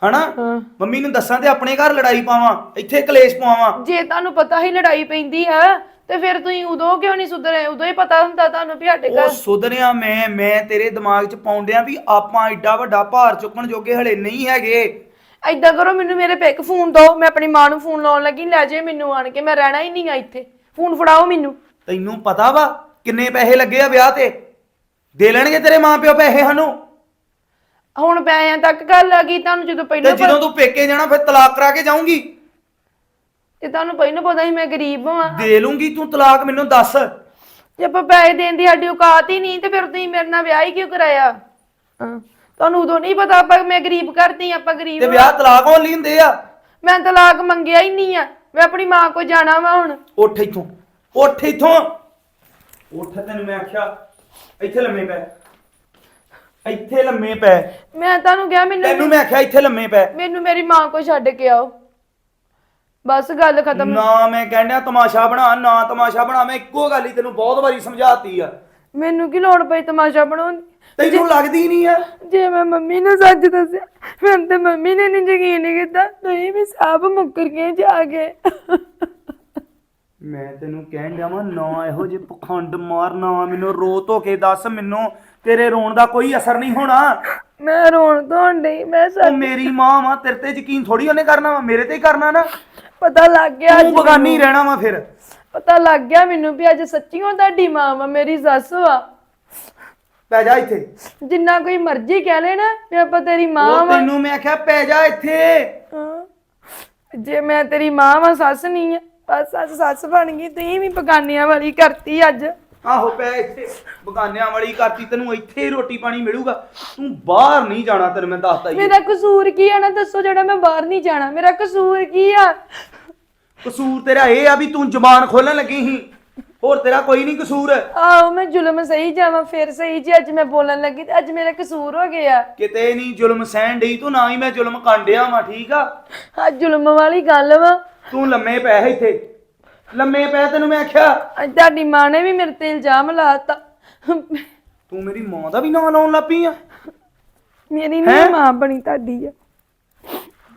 ਹਨਾ? ਹਾਂ। ਮੰਮੀ ਨੂੰ ਦੱਸਾਂ ਤੇ ਆਪਣੇ ਘਰ ਲੜਾਈ ਪਾਵਾਂ ਇੱਥੇ ਕਲੇਸ਼ ਪਾਵਾਂ। ਜੇ ਤੁਹਾਨੂੰ ਪਤਾ ਹੀ ਲੜਾਈ ਪੈਂਦੀ ਹੈ ਤੇ ਫਿਰ ਤੁਸੀਂ ਉਦੋਂ ਕਿਉਂ ਨਹੀਂ ਸੁਧਰੇ? ਉਦੋਂ ਹੀ ਪਤਾ ਹੁੰਦਾ ਤੁਹਾਨੂੰ ਵੀ ਸਾਡੇ ਉਹ ਘਰ। ਸੁਧਰਿਆ ਮੈਂ ਮੈਂ ਤੇਰੇ ਦਿਮਾਗ 'ਚ ਪਾਉਂਦਿਆਂ ਵੀ ਆਪਾਂ ਐਡਾ ਵੱਡਾ ਭਾਰ ਚੁੱਕਣ ਜੋਗੇ ਹਲੇ ਨਹੀਂ ਹੈਗੇ। ਐਦਾਂ ਕਰੋ ਮੈਨੂੰ ਮੇਰੇ ਪਿਕ ਫੋਨ ਦਿਓ ਮੈਂ ਆਪਣੀ ਮਾਂ ਨੂੰ ਫੋਨ ਲਾਉਣ ਲੱਗੀ ਲੈ ਜੇ ਮੈਨੂੰ ਆਣ ਕੇ ਮੈਂ ਰਹਿਣਾ ਹੀ ਨਹੀਂ ਆ ਇੱਥੇ। ਫੋਨ ਫੜਾਓ ਮੈਨੂੰ। ਤੈਨੂੰ ਪਤਾ ਵਾ ਕਿੰਨੇ ਪੈਸੇ ਲੱਗੇ ਆ ਵਿਆਹ ਤੇ? ਦੇ ਲੈਣਗੇ ਤੇਰੇ ਮਾਂ ਪਿਓ ਪੈਸੇ ਸਾਨੂੰ? ਹੁਣ ਪੈਸਿਆਂ ਤੱਕ ਗੱਲ ਆ ਗਈ ਤੁਹਾਨੂੰ ਜਦੋਂ ਤੇ ਪਹਿਲਾਂ ਜਦੋਂ ਤੂੰ ਪੇਕੇ ਜਾਣਾ ਫਿਰ ਤਲਾਕ ਕਰਾ ਕੇ ਜਾਊਂਗੀ? ਤੇ ਤੁਹਾਨੂੰ ਪਹਿਲਾਂ ਪਤਾ ਸੀ ਮੈਂ ਗਰੀਬ ਹਾਂ। ਦੇ ਲੂੰਗੀ ਤੂੰ ਤਲਾਕ ਮੈਨੂੰ ਦੱਸ। ਜੇ ਆਪਾਂ ਪੈਸੇ ਦੇਣ ਦੀ ਸਾਡੀ ਔਕਾਤ ਹੀ ਨਹੀਂ ਤੇ ਫਿਰ ਤੁਸੀਂ ਮੇਰੇ ਨਾਲ ਵਿਆਹ ਹੀ ਕਿਉਂ ਕਰਾਇਆ? ਹਾਂ, ਤੁਹਾਨੂੰ ਉਦੋਂ ਨਹੀਂ ਪਤਾ ਆਪਾਂ ਮੈਂ ਗਰੀਬ ਕਰਦੀ ਆਪਾਂ ਗਰੀਬ ਤੇ। ਵਿਆਹ ਤਲਾਕ ਹੋਣ ਲਈ ਹੁੰਦੇ ਆ। ਮੈਂ ਤਲਾਕ ਮੰਗਿਆ ਹੀ ਨਹੀਂ ਆ ਮੈਂ ਆਪਣੀ ਮਾਂ ਕੋਲ ਜਾਣਾ ਵਾ ਹੁਣ। ਉੱਠ ਇੱਥੋਂ। ਉੱਠ ਇੱਥੋਂ। ਉੱਠ ਤੈਨੂੰ ਮੈਂ ਆਖਿਆ ਇੱਥੇ ਲੰਮੇ ਪੈ। ਇੱਥੇ ਲੰਮੇ ਪੈ। ਮੈਂ ਤੁਹਾਨੂੰ ਕਿਹਾ ਮੈਨੂੰ ਤੈਨੂੰ ਮੈਂ ਆਖਿਆ ਇੱਥੇ ਲੰਮੇ ਪੈ। ਮੈਨੂੰ ਮੇਰੀ ਮਾਂ ਕੋਲ ਛੱਡ ਕੇ ਆਓ। ਬਸ ਗੱਲ ਖਤਮ। ਨਾ ਮੈਂ ਕਹਿੰਦਾ ਤਮਾਸ਼ਾ ਬਣਾ ਨਾ ਤਮਾਸ਼ਾ ਬਣਾ ਮੈਂ ਇੱਕੋ ਗੱਲ ਹੀ ਤੈਨੂੰ ਬਹੁਤ ਵਾਰੀ ਸਮਝਾਤੀ ਆ। ਮੈਨੂੰ ਕੀ ਲੋੜ ਪਈ ਤਮਾਸ਼ਾ ਬਣਾਉਣ ਦੀ? ਤੈਨੂੰ ਲੱਗਦੀ ਨਹੀਂ ਆ। ਜੇ ਮੈਂ ਮੰਮੀ ਨੂੰ ਸੱਚ ਦੱਸਿਆ ਫਿਰ ਤੇ ਮੰਮੀ ਨੇ ਨਹੀਂ ਯਕੀਨ ਨਹੀਂ ਕੀਤਾ ਤੁਸੀਂ ਵੀ ਸਾਬ ਮੁੱਕਰ ਗਏ ਜਾ ਕੇ। ਮੈਂ ਤੈਨੂੰ ਕਹਿਣ ਡਿਆ ਵਾਂ ਨਾ ਇਹੋ ਜਿਹੇ ਪਖੰਡ ਮਾਰ ਨਾ ਮੈਨੂੰ ਰੋ ਧੋ ਕੇ ਦੱਸ ਮੈਨੂੰ ਤੇਰੇ ਰੋਣ ਦਾ ਕੋਈ ਅਸਰ ਨਹੀਂ ਹੋਣਾ। ਮੈਂ ਰੋਣ ਧੋਣ ਡਈ ਮੈਂ ਸੱਚ ਮੇਰੀ ਮਾਂ ਵਾ ਤੇਰੇ ਤੇ ਯਕੀਨ ਥੋੜੀ ਉਹਨੇ ਕਰਨਾ ਵਾ ਮੇਰੇ ਤੇ ਹੀ ਕਰਨਾ ਨਾ। ਪਤਾ ਲੱਗ ਗਿਆ ਤੂੰ ਬਗਾਨੀ ਰਹਿਣਾ ਵਾ ਫਿਰ। ਪਤਾ ਲੱਗ ਗਿਆ ਮੈਨੂੰ ਵੀ ਅੱਜ ਸੱਚੀਓ ਤੁਹਾਡੀ ਮਾਂ ਵਾ ਮੇਰੀ ਸੱਸ ਵਾ। ਪੈ ਜਾ ਇੱਥੇ। ਜਿੰਨਾ ਕੋਈ ਮਰਜ਼ੀ ਕਹਿ ਲੈਣਾ ਵੀ ਆਪਾਂ ਤੇਰੀ ਮਾਂ ਉਹ ਵਾ। ਤੈਨੂੰ ਮੈਂ ਆਖਿਆ ਪੈ ਜਾ ਇੱਥੇ। ਹਾਂ। ਜੇ ਮੈਂ ਤੇਰੀ ਮਾਂ ਵਾ ਸੱਸ ਨਹੀਂ ਆ। ਬਸ ਅੱਜ ਸੱਸ ਬਣ ਗਈ ਤੁਸੀਂ ਵੀ ਬਗਾਨਿਆਂ ਵਾਲੀ ਕਰਤੀ ਅੱਜ। ਆਹੋ ਪੈ ਇੱਥੇ ਬਗਾਨਿਆਂ ਵਾਲੀ ਕਰਤੀ ਤੈਨੂੰ ਇੱਥੇ ਹੀ ਰੋਟੀ ਪਾਣੀ ਮਿਲੂਗਾ। ਤੂੰ ਬਾਹਰ ਨਹੀਂ ਜਾਣਾ ਤੈਨੂੰ ਮੈਂ ਦੱਸਦਾ ਹੀ ਮੇਰਾ ਕਸੂਰ ਕੀ ਆ ਨਾ ਦੱਸੋ ਜਿਹੜਾ ਮੈਂ ਬਾਹਰ ਨਹੀਂ ਜਾਣਾ ਮੇਰਾ ਕਸੂਰ ਕੀ ਆ? ਕਸੂਰ ਤੇਰਾ ਇਹ ਆ ਵੀ ਤੂੰ ਜ਼ੁਬਾਨ ਖੋਲਣ ਲੱਗੀ ਸੀ। ਹੋਰ ਤੇਰਾ ਕੋਈ ਨਹੀਂ ਕਸੂਰ। ਆਓ ਮੈਂ ਜ਼ੁਲਮ ਸਹੀ ਜਾਵਾਂ ਫਿਰ ਸਹੀ ਜੀ ਅੱਜ ਮੈਂ ਬੋਲਣ ਲੱਗੀ ਤੇ ਅੱਜ ਮੇਰਾ ਕਸੂਰ ਹੋ ਗਿਆ। ਕਿਤੇ ਨਹੀਂ ਜ਼ੁਲਮ ਸਹਿਣ ਡਈ ਤੂੰ ਨਾ ਹੀ ਮੈਂ ਜ਼ੁਲਮ ਕਾਂਡਿਆ ਵਾਂ ਠੀਕ ਆ? ਆ ਜ਼ੁਲਮ ਵਾਲੀ ਗੱਲ ਵਾ। ਤੂੰ ਲੰਮੇ ਪੈ ਇੱਥੇ। ਲੰਮੇ ਪੈ ਤੈਨੂੰ ਮੈਂ ਆਖਿਆ। ਅੱਜ ਤੁਹਾਡੀ ਮਾਂ ਨੇ ਵੀ ਮੇਰੇ ਤੇ ਇਲਜ਼ਾਮ ਲਾਤਾ ਤੂੰ ਮੇਰੀ ਮਾਂ ਦਾ ਵੀ ਨਾਂ ਲਾਉਣ ਲੱਪੀ ਆ। ਮੇਰੀ ਨਹੀਂ ਮਾਂ ਬਣੀ ਤੁਹਾਡੀ ਆ।